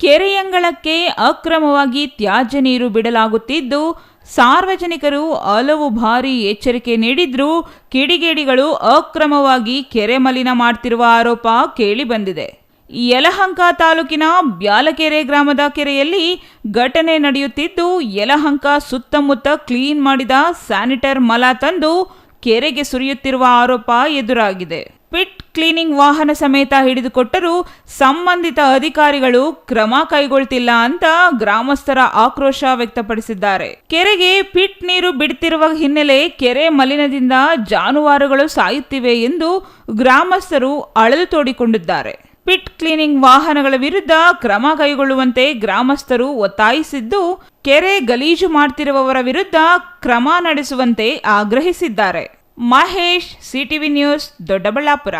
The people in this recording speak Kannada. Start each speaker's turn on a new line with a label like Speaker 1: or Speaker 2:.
Speaker 1: ಕೆರೆಯಂಗಳಕ್ಕೆ ಅಕ್ರಮವಾಗಿ ತ್ಯಾಜ್ಯ ನೀರು ಬಿಡಲಾಗುತ್ತಿದ್ದು, ಸಾರ್ವಜನಿಕರು ಹಲವು ಬಾರಿ ಎಚ್ಚರಿಕೆ ನೀಡಿದ್ರೂ ಕಿಡಿಗೇಡಿಗಳು ಅಕ್ರಮವಾಗಿ ಕೆರೆ ಮಲಿನ ಮಾಡ್ತಿರುವ ಆರೋಪ ಕೇಳಿಬಂದಿದೆ. ಯಲಹಂಕ ತಾಲೂಕಿನ ಬ್ಯಾಲಕೆರೆ ಗ್ರಾಮದ ಕೆರೆಯಲ್ಲಿ ಘಟನೆ ನಡೆಯುತ್ತಿದ್ದು, ಯಲಹಂಕ ಸುತ್ತಮುತ್ತ ಕ್ಲೀನ್ ಮಾಡಿದ ಸ್ಯಾನಿಟರ್ ಮಲ ತಂದು ಕೆರೆಗೆ ಸುರಿಯುತ್ತಿರುವ ಆರೋಪ ಎದುರಾಗಿದೆ. ಪಿಟ್ ಕ್ಲೀನಿಂಗ್ ವಾಹನ ಸಮೇತ ಹಿಡಿದುಕೊಟ್ಟರೂ ಸಂಬಂಧಿತ ಅಧಿಕಾರಿಗಳು ಕ್ರಮ ಕೈಗೊಳ್ತಿಲ್ಲ ಅಂತ ಗ್ರಾಮಸ್ಥರ ಆಕ್ರೋಶ ವ್ಯಕ್ತಪಡಿಸಿದ್ದಾರೆ. ಕೆರೆಗೆ ಪಿಟ್ ನೀರು ಬಿಡುತ್ತಿರುವ ಹಿನ್ನೆಲೆ ಕೆರೆ ಮಲಿನದಿಂದ ಜಾನುವಾರುಗಳು ಸಾಯುತ್ತಿವೆ ಎಂದು ಗ್ರಾಮಸ್ಥರು ಅಳಲು ತೋಡಿಕೊಂಡಿದ್ದಾರೆ. ಪಿಟ್ ಕ್ಲೀನಿಂಗ್ ವಾಹನಗಳ ವಿರುದ್ಧ ಕ್ರಮ ಕೈಗೊಳ್ಳುವಂತೆ ಗ್ರಾಮಸ್ಥರು ಒತ್ತಾಯಿಸಿದ್ದು, ಕೆರೆ ಗಲೀಜು ಮಾಡ್ತಿರುವವರ ವಿರುದ್ಧ ಕ್ರಮ ನಡೆಸುವಂತೆ ಆಗ್ರಹಿಸಿದ್ದಾರೆ. Mahesh CTV news Doddaballapura.